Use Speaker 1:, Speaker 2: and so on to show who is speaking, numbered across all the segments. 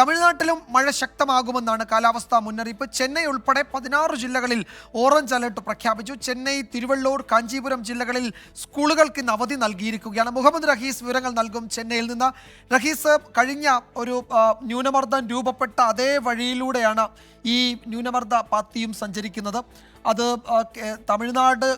Speaker 1: തമിഴ്നാട്ടിലും മഴ ശക്തമാകുമെന്നാണ് കാലാവസ്ഥാ മുന്നറിയിപ്പ്. ചെന്നൈ ഉൾപ്പെടെ പതിനാറ് ജില്ലകളിൽ ഓറഞ്ച് അലർട്ട് പ്രഖ്യാപിച്ചു. ചെന്നൈ തിരുവള്ളൂർ കാഞ്ചീപുരം ജില്ലകളിൽ സ്കൂളുകൾക്ക് ഇന്ന് അവധി നൽകിയിരിക്കുകയാണ്. മുഹമ്മദ് റഹീസ് വിവരങ്ങൾ നൽകും ചെന്നൈയിൽ നിന്ന്. റഹീസ് കഴിഞ്ഞ ഒരു ന്യൂനമർദ്ദം രൂപപ്പെട്ട അതേ വഴിയിലൂടെയാണ് ഈ ന്യൂനമർദ്ദ പാത്തിയും സഞ്ചരിക്കുന്നത്. അത് തമിഴ്നാട്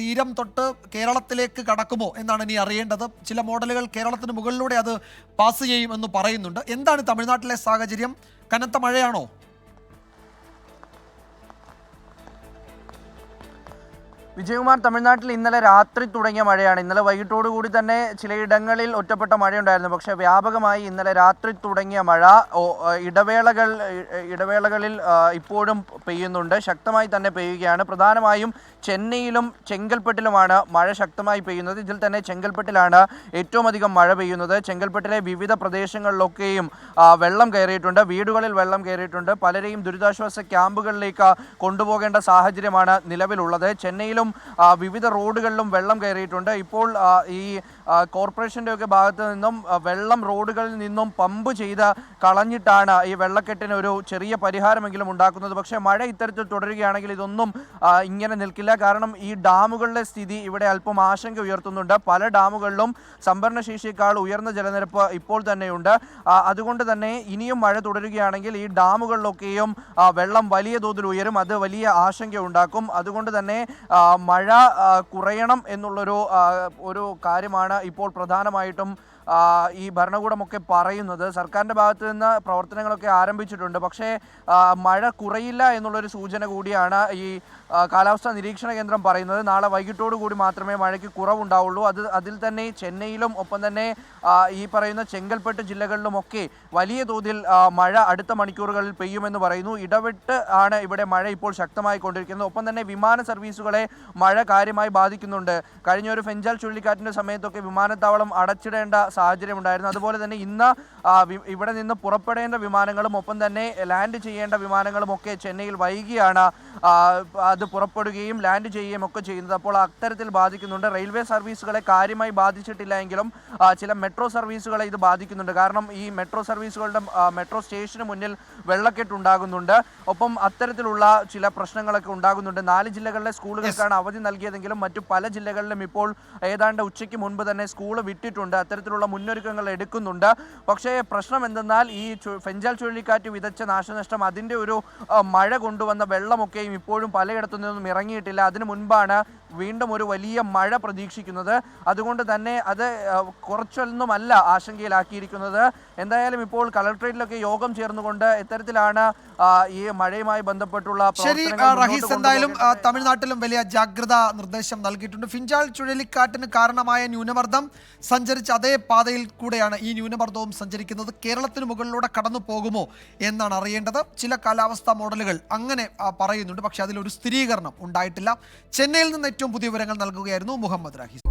Speaker 1: തീരം തൊട്ട് കേരളത്തിലേക്ക് കടക്കുമോ എന്നാണ് ഇനി അറിയേണ്ടത്. ചില മോഡലുകൾ കേരളത്തിന് മുകളിലൂടെ അത് പാസ് ചെയ്യുമെന്ന് പറയുന്നുണ്ട്. എന്താണ് തമിഴ്നാട്ടിലെ സാഹചര്യം? കനത്ത മഴയാണോ?
Speaker 2: വിജയകുമാർ തമിഴ്നാട്ടിൽ ഇന്നലെ രാത്രി തുടങ്ങിയ മഴയാണ്. ഇന്നലെ വൈകിട്ടോടു കൂടി തന്നെ ചിലയിടങ്ങളിൽ ഒറ്റപ്പെട്ട മഴയുണ്ടായിരുന്നു. പക്ഷെ വ്യാപകമായി ഇന്നലെ രാത്രി തുടങ്ങിയ മഴ ഇടവേളകൾ ഇടവേളകളിൽ ഇപ്പോഴും പെയ്യുന്നുണ്ട്. ശക്തമായി തന്നെ പെയ്യുകയാണ്. പ്രധാനമായും ചെന്നൈയിലും ചെങ്കൽപ്പെട്ടിലുമാണ് മഴ ശക്തമായി പെയ്യുന്നത്. ഇതിൽ തന്നെ ചെങ്കൽപ്പെട്ടിലാണ് ഏറ്റവും അധികം മഴ പെയ്യുന്നത്. ചെങ്കൽപ്പെട്ടിലെ വിവിധ പ്രദേശങ്ങളിലൊക്കെയും വെള്ളം കയറിയിട്ടുണ്ട്. വീടുകളിൽ വെള്ളം കയറിയിട്ടുണ്ട്. പലരെയും ദുരിതാശ്വാസ ക്യാമ്പുകളിലേക്ക് കൊണ്ടുപോകേണ്ട സാഹചര്യമാണ് നിലവിലുള്ളത്. ചെന്നൈയിലും ആ, വിവിധ റോഡുകളിലും വെള്ളം കയറിയിട്ടുണ്ട്. ഇപ്പോൾ ഈ കോർപ്പറേഷന്റെ ഒക്കെ ഭാഗത്ത് നിന്നും വെള്ളം റോഡുകളിൽ നിന്നും പമ്പ് ചെയ്ത് കളഞ്ഞിട്ടാണ് ഈ വെള്ളക്കെട്ടിന് ഒരു ചെറിയ പരിഹാരമെങ്കിലും ഉണ്ടാക്കുന്നത്. പക്ഷേ മഴ ഇത്തരത്തിൽ തുടരുകയാണെങ്കിൽ ഇതൊന്നും ഇങ്ങനെ നിൽക്കില്ല. കാരണം ഈ ഡാമുകളുടെ സ്ഥിതി ഇവിടെ അല്പം ആശങ്ക ഉയർത്തുന്നുണ്ട്. പല ഡാമുകളിലും സംഭരണശേഷിയേക്കാൾ ഉയർന്ന ജലനിരപ്പ് ഇപ്പോൾ തന്നെയുണ്ട്. അതുകൊണ്ട് തന്നെ ഇനിയും മഴ തുടരുകയാണെങ്കിൽ ഈ ഡാമുകളിലൊക്കെയും വെള്ളം വലിയ തോതിൽ ഉയരും. അത് വലിയ ആശങ്ക ഉണ്ടാക്കും. അതുകൊണ്ട് തന്നെ മഴ കുറയണം എന്നുള്ളൊരു ഒരു കാര്യമാണ് ഇപ്പോൾ പ്രധാനമായിട്ടും ഈ ഭരണകൂടമൊക്കെ പറയുന്നത് സർക്കാരിന്റെ ഭാഗത്ത് നിന്ന് പ്രവർത്തനങ്ങളൊക്കെ ആരംഭിച്ചിട്ടുണ്ട്. പക്ഷേ മഴ കുറയില്ല എന്നുള്ളൊരു സൂചന കൂടിയാണ് ഈ കാലാവസ്ഥാ നിരീക്ഷണ കേന്ദ്രം പറയുന്നത്. നാളെ വൈകിട്ടോടു കൂടി മാത്രമേ മഴയ്ക്ക് കുറവുണ്ടാവുള്ളൂ. അത് അതിൽ തന്നെ ചെന്നൈയിലും ഒപ്പം തന്നെ ഈ പറയുന്ന ചെങ്കൽപ്പെട്ട് ജില്ലകളിലുമൊക്കെ വലിയ തോതിൽ മഴ അടുത്ത മണിക്കൂറുകളിൽ പെയ്യുമെന്ന് പറയുന്നു. ഇടവിട്ട് ആണ് ഇവിടെ മഴ ഇപ്പോൾ ശക്തമായി കൊണ്ടിരിക്കുന്നത്. ഒപ്പം തന്നെ വിമാന സർവീസുകളെ മഴ കാര്യമായി ബാധിക്കുന്നുണ്ട്. കഴിഞ്ഞ ഒരു ഫെഞ്ചാൽ ചുഴലിക്കാറ്റിന്റെ സമയത്തൊക്കെ വിമാനത്താവളം അടച്ചിടേണ്ട സാഹചര്യം ഉണ്ടായിരുന്നു. അതുപോലെ തന്നെ ഇന്ന് ഇവിടെ നിന്ന് പുറപ്പെടേണ്ട വിമാനങ്ങളും ഒപ്പം തന്നെ ലാൻഡ് ചെയ്യേണ്ട വിമാനങ്ങളും ഒക്കെ ചെന്നൈയിൽ വൈകിയാണ് അത് പുറപ്പെടുകയും ലാൻഡ് ചെയ്യുകയും ഒക്കെ ചെയ്യുന്നത്. അപ്പോൾ അത്തരത്തിൽ ബാധിക്കുന്നുണ്ട്. റെയിൽവേ സർവീസുകളെ കാര്യമായി ബാധിച്ചിട്ടില്ല എങ്കിലും ചില മെട്രോ സർവീസുകളെ ഇത് ബാധിക്കുന്നുണ്ട്. കാരണം ഈ മെട്രോ സർവീസുകളുടെ മെട്രോ സ്റ്റേഷന് മുന്നിൽ വെള്ളക്കെട്ട് ഉണ്ടാകുന്നുണ്ട്. ഒപ്പം അത്തരത്തിലുള്ള ചില പ്രശ്നങ്ങളൊക്കെ ഉണ്ടാകുന്നുണ്ട്. നാല് ജില്ലകളിലെ സ്കൂളുകൾക്കാണ് അവധി നൽകിയതെങ്കിലും മറ്റു പല ജില്ലകളിലും ഇപ്പോൾ ഏതാണ്ട് ഉച്ചയ്ക്ക് മുൻപ് തന്നെ സ്കൂൾ വിട്ടിട്ടുണ്ട്. അത്തരത്തിലുള്ള മുന്നൊരുക്കങ്ങൾ എടുക്കുന്നുണ്ട്. പക്ഷേ പ്രശ്നം എന്തെന്നാൽ ഈ ഫെഞ്ചാൽ ചുഴലിക്കാറ്റ് വിതച്ച നാശനഷ്ടം അതിന്റെ ഒരു മഴ കൊണ്ടുവന്ന വെള്ളമൊക്കെയും ഇപ്പോഴും പലയിടത്തു നിന്നും ഇറങ്ങിയിട്ടില്ല. അതിനു മുൻപാണ് വീണ്ടും ഒരു വലിയ മഴ പ്രതീക്ഷിക്കുന്നത്. അതുകൊണ്ട് തന്നെ അത് കുറച്ചൊന്നുമല്ല ആശങ്കയിലാക്കിയിരിക്കുന്നത്. എന്തായാലും ഇപ്പോൾ കളക്ട്രേറ്റിലൊക്കെ യോഗം ചേർന്നുകൊണ്ട് ഇത്തരത്തിലാണ് ഈ മഴയുമായി ബന്ധപ്പെട്ടുള്ള
Speaker 1: ശരി റഹീസ് എന്തായാലും തമിഴ്നാട്ടിലും വലിയ ജാഗ്രതാ നിർദ്ദേശം നൽകിയിട്ടുണ്ട്. ഫിഞ്ചാൽ ചുഴലിക്കാറ്റിന് കാരണമായ ന്യൂനമർദ്ദം സഞ്ചരിച്ച അതേ പാതയിൽ കൂടെയാണ് ഈ ന്യൂനമർദ്ദവും സഞ്ചരിക്കുന്നത്. കേരളത്തിന് മുകളിലൂടെ കടന്നു പോകുമോ എന്നാണ് അറിയേണ്ടത്. ചില കാലാവസ്ഥാ മോഡലുകൾ അങ്ങനെ പറയുന്നുണ്ട്. പക്ഷെ അതിലൊരു സ്ഥിരീകരണം ഉണ്ടായിട്ടില്ല. ചെന്നൈയിൽ നിന്ന് ഏറ്റവും പുതിയ വിവരങ്ങൾ നൽകുകയായിരുന്നു മുഹമ്മദ് റഹീസ്.